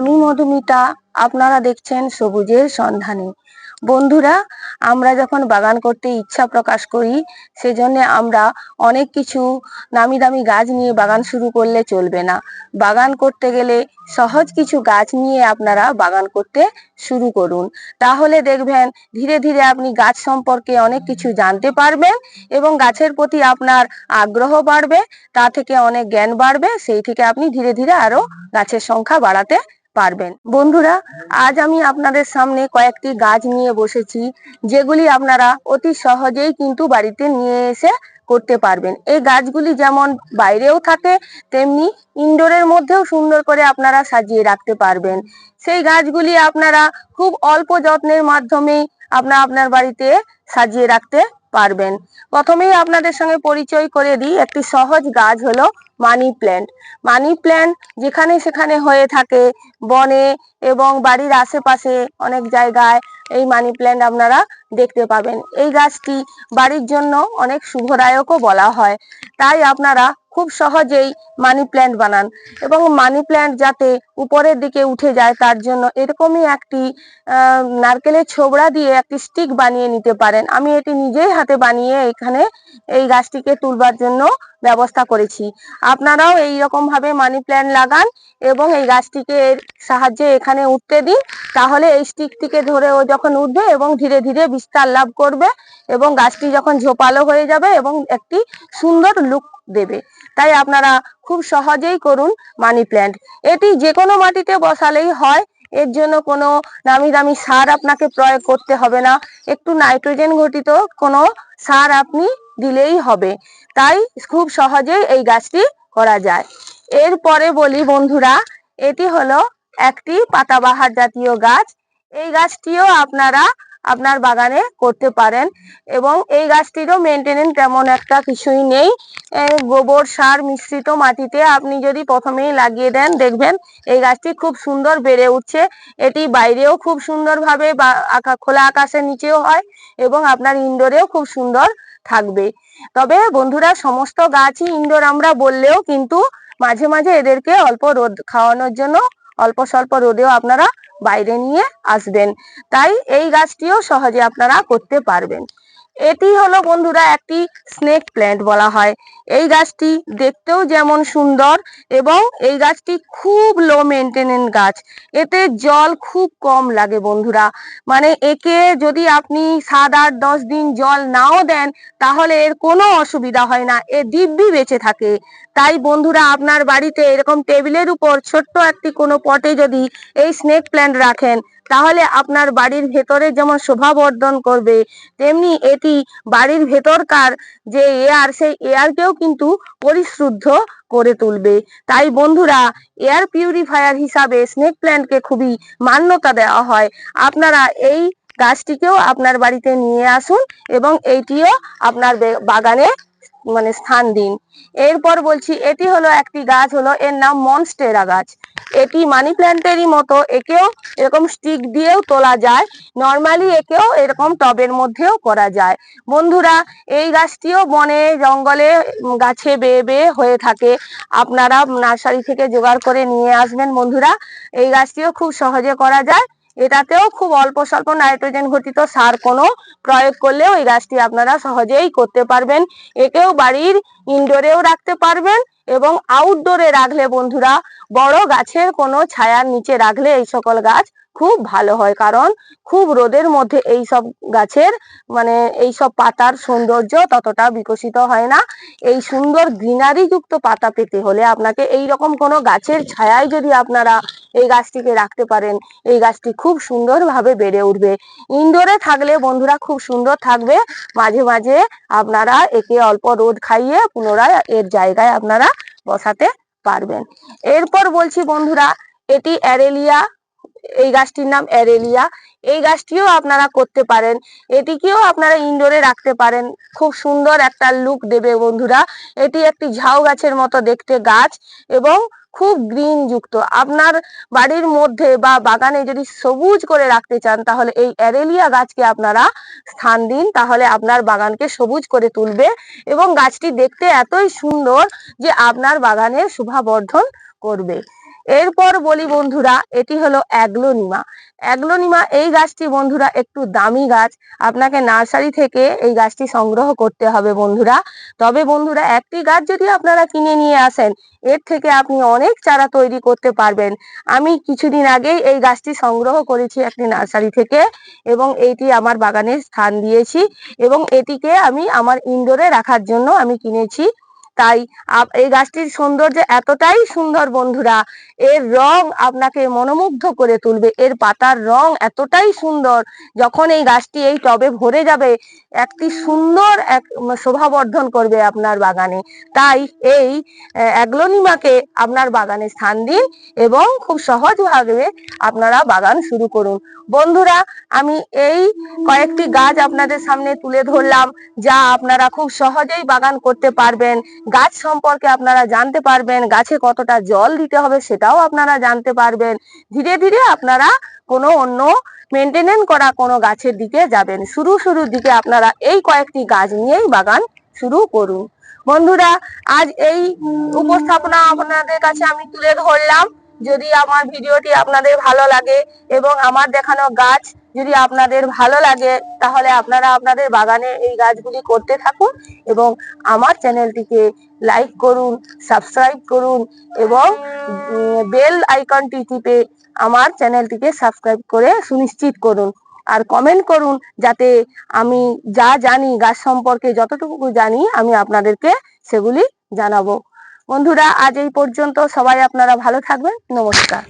আমি মধুমিতা, আপনারা দেখছেন সবুজের সন্ধানে। বন্ধুরা, আমরা যখন বাগান করতে ইচ্ছা প্রকাশ করি, সেজন্য আমরা অনেক কিছু নামি দামি গাছ নিয়ে বাগান শুরু করলে চলবে না। বাগান করতে গেলে সহজ কিছু গাছ নিয়ে আপনারা বাগান করতে শুরু করুন। তাহলে দেখবেন, ধীরে ধীরে আপনি গাছ সম্পর্কে অনেক কিছু জানতে পারবেন এবং গাছের প্রতি আপনার আগ্রহ বাড়বে, তা থেকে অনেক জ্ঞান বাড়বে, সেই থেকে আপনি ধীরে ধীরে আরও গাছের সংখ্যা বাড়াতে পারবেন। বন্ধুরা, আজ আমি আপনাদের সামনে কয়েকটি গাছ নিয়ে বসেছি, যেগুলি আপনারা অতি সহজেই কিন্তু বাড়িতে নিয়ে এসে করতে পারবেন। এই গাছগুলি যেমন বাইরেও থাকে, তেমনি ইনডোরের মধ্যেও সুন্দর করে আপনারা সাজিয়ে রাখতে পারবেন। সেই গাছগুলি আপনারা খুব অল্প যত্নের মাধ্যমে আপনার আপনার বাড়িতে সাজিয়ে রাখতে পারবেন। প্রথমেই আপনাদের সঙ্গে পরিচয় করে দিই, একটি সহজ গাছ হলো মানি প্ল্যান্ট। মানি প্ল্যান্ট যেখানে সেখানে হয়ে থাকে বনে এবং বাড়ির আশেপাশে অনেক জায়গায় এই মানি প্ল্যান্ট আপনারা দেখতে পাবেন। এই গাছটি বাড়ির জন্য অনেক শুভদায়কও বলা হয়। তাই আপনারা খুব সহজেই মানি প্ল্যান্ট বানান এবং মানি প্ল্যান্ট যাতে উপরের দিকে উঠে যায় তার জন্য এরকমই একটি নারকেলের ছোবড়া দিয়ে একটি স্টিক বানিয়ে নিতে পারেন। আমি এটি নিজেই হাতে বানিয়ে এখানে এই গাছটিকে তুলবার জন্য ব্যবস্থা করেছি। আপনারাও এই রকম ভাবে মানি প্ল্যান্ট লাগান এবং এই গাছটিকে এর সাহায্যে এখানে উঠতে দিন। তাহলে এই স্টিকটিকে ধরে ও যখন উঠবে এবং ধীরে ধীরে বিস্তার লাভ করবে। এবং গাছটি যখন ঝোপালো হয়ে যাবে এবং একটি সুন্দর লুক দেবে। তাই আপনারা খুব সহজেই করুন মানি প্ল্যান্ট এটি যে কোনো মাটিতে বসালেই হয়, এর জন্য কোনো নামি দামি সার আপনাকে প্রয়োগ করতে হবে না। একটু নাইট্রোজেন ঘটিত কোনো সার আপনি দিলেই হবে। তাই খুব সহজেই এই গাছটি করা যায়। এরপরে বলি বন্ধুরা, এটি হলো একটি পাতাবাহার জাতীয় গাছ। এই গাছটিও আপনারা আপনার বাগানে করতে পারেন। এবং এই গাছটিরও মেনটেনেন্স তেমন একটা কিছুই নেই। গোবর সার মিশ্রিত মাটিতে আপনি যদি প্রথমেই লাগিয়ে দেন, দেখবেন এই গাছটি খুব সুন্দর বেড়ে উঠছে। এটি বাইরেও খুব সুন্দরভাবে বা খোলা আকাশের নিচেও হয় এবং আপনার ইনডোরেও খুব সুন্দর থাকবে। তবে বন্ধুরা, সমস্ত গাছই ইনডোর আমরা বললেও কিন্তু মাঝে মাঝে এদেরকে অল্প রোদ খাওয়ানোর জন্য অল্প স্বল্প রোদেও আপনারা বাইরে নিয়ে আসবেন। তাই এই গাছটিও সহজে আপনারা করতে পারবেন। এটি হলো বন্ধুরা একটি স্নেক প্ল্যান্ট বলা হয়। এই গাছটি দেখতেও যেমন সুন্দর এবং এই গাছটি খুব লো মেনটেনেন্স গাছ। এতে জল খুব কম লাগে বন্ধুরা। মানে একে যদি আপনি সাত আট দশ দিন জল নাও দেন, তাহলে এর কোনো অসুবিধা হয় না। এ দিব্যি বেঁচে থাকে। তাই বন্ধুরা আপনার বাড়িতে এরকম টেবিলের উপর ছোট্ট একটি কোনো পটে যদি এই স্নেক প্ল্যান্ট রাখেন, তাহলে আপনার বাড়ির ভেতরে যেমন শোভা বর্ধন করবে, তেমনি এটি বাড়ির ভেতরকার যে এয়ার, সেই এয়ারকেও কিন্তু পরিশুদ্ধ করে তুলবে। তাই বন্ধুরা, এয়ার পিউরিফায়ার হিসাবে স্নেক প্ল্যান্টকে খুবই মান্যতা দেওয়া হয়। আপনারা এই গাছটিকেও আপনার বাড়িতে নিয়ে আসুন এবং এইটিও আপনার বাগানে মানে স্থান দিন। এরপর বলছি, এটি হলো একটি গাছ হলো, এর নাম মনস্টেরা গাছ। এটি মানি প্ল্যান্টেরই মতো, একেও এরকম স্টিক দিয়েও তোলা যায়। নর্মালি একেও এরকম টবের মধ্যেও করা যায়। বন্ধুরা, এই গাছটিও বনে, জঙ্গলে গাছে বেয়ে বেয়ে হয়ে থাকে। আপনারা নার্সারি থেকে জোগাড় করে নিয়ে আসবেন বন্ধুরা। এই গাছটিও খুব সহজে করা যায়। এটাতেও খুব অল্প স্বল্প নাইট্রোজেন ঘটিত সার কোনো প্রয়োগ করলেও এই গাছটি আপনারা সহজেই করতে পারবেন। একেও বাড়ির ইনডোরেও রাখতে পারবেন এবং আউটডোরে রাখলে বন্ধুরা বড় গাছের কোনো ছায়ার নিচে রাখলে এই সকল গাছ খুব ভালো হয়। কারণ খুব রোদের মধ্যে এই সব গাছের মানে এই সব পাতার সৌন্দর্য ততটা বিকশিত হয় না। এই সুন্দর গ্রিনারি যুক্ত পাতা পেতে হলে আপনাকে এই রকম কোনো গাছের ছায়ায় যদি আপনারা এই গাছটিকে রাখতে পারেন, এই গাছটি খুব সুন্দরভাবে বেড়ে উঠবে। ইনডোরে থাকলে বন্ধুরা খুব সুন্দর থাকবে। মাঝে মাঝে আপনারা একে অল্প রোদ খাইয়ে পুনরায় এর জায়গায় আপনারা বসাতে পারবেন। এরপর বলছি বন্ধুরা, এটি অ্যারেলিয়া, এই গাছটির নাম অ্যারেলিয়া। এই গাছটিও আপনারা করতে পারেন। এটিকেও আপনারা ইনডোরে রাখতে পারেন। খুব সুন্দর একটা লুক দেবে বন্ধুরা। এটি একটি ঝাউ গাছের মতো দেখতে গাছ এবং খুব গ্রিন যুক্ত। আপনার বাড়ির মধ্যে বা বাগানে যদি সবুজ করে রাখতে চান, তাহলে এই অ্যারেলিয়া গাছকে আপনারা স্থান দিন। তাহলে আপনার বাগানকে সবুজ করে তুলবে এবং গাছটি দেখতে এতই সুন্দর যে আপনার বাগানের শোভা বর্ধন করবে। এরপর বলি বন্ধুরা, এটি হলো অ্যাগ্লোনিমা। অ্যাগ্লোনিমা, এই গাছটি বন্ধুরা একটু দামি গাছ। আপনাকে নার্সারি থেকে এই গাছটি সংগ্রহ করতে হবে বন্ধুরা। তবে বন্ধুরা, একটি গাছ যদি আপনারা কিনে নিয়ে আসেন, এর থেকে আপনি অনেক চারা তৈরি করতে পারবেন। আমি কিছুদিন আগেই এই গাছটি সংগ্রহ করেছি একটি নার্সারি থেকে এবং এইটি আমার বাগানে স্থান দিয়েছি এবং এটিকে আমি আমার ইনডোরে রাখার জন্য আমি কিনেছি। তাই এই গাছটির সৌন্দর্য এতটাই সুন্দর বন্ধুরা, এর রং আপনাকে মনোমুগ্ধ করে তুলবে, এর পাতার রং এতটাই সুন্দর, যখন এই গাছটি এই টবে ভরে যাবে, একটি সুন্দর এক শোভাবর্ধন করবে আপনার বাগানে। তাই এই অ্যাগ্লোনিমাকে আপনার বাগানে স্থান দিন এবং খুব সহজভাবে আপনারা বাগান শুরু করুন। বন্ধুরা, আমি এই কয়েকটি গাছ আপনাদের সামনে তুলে ধরলাম, যা আপনারা খুব সহজেই বাগান করতে পারবেন। গাছ সম্পর্কে আপনারা জানতে পারবেন, গাছে কতটা জল দিতে হবে সেটাও আপনারা জানতে পারবেন। ধীরে ধীরে আপনারা কোনো অন্য মেনটেনেন্স করা কোনো গাছের দিকে যাবেন। শুরু শুরুর দিকে আপনারা এই কয়েকটি গাছ নিয়েই বাগান শুরু করুন। বন্ধুরা, আজ এই উপস্থাপনা আপনাদের কাছে আমি তুলে ধরলাম। যদি আমার ভিডিওটি আপনাদের ভালো লাগে এবং আমার দেখানো গাছ যদি আপনাদের ভালো লাগে, তাহলে আপনারা আপনাদের বাগানে এই গাছগুলি করতে থাকুন এবং আমার চ্যানেলটিকে লাইক করুন, সাবস্ক্রাইব করুন এবং বেল আইকনটি টিপে আমার চ্যানেলটিকে সাবস্ক্রাইব করে সুনিশ্চিত করুন আর কমেন্ট করুন যাতে আমি যা জানি, গাছ সম্পর্কে যতটুকু জানি আমি আপনাদেরকে সেগুলি জানাব। বন্ধুরা, আজ এই পর্যন্ত সবাই আপনারা ভালো থাকবেন। নমস্কার।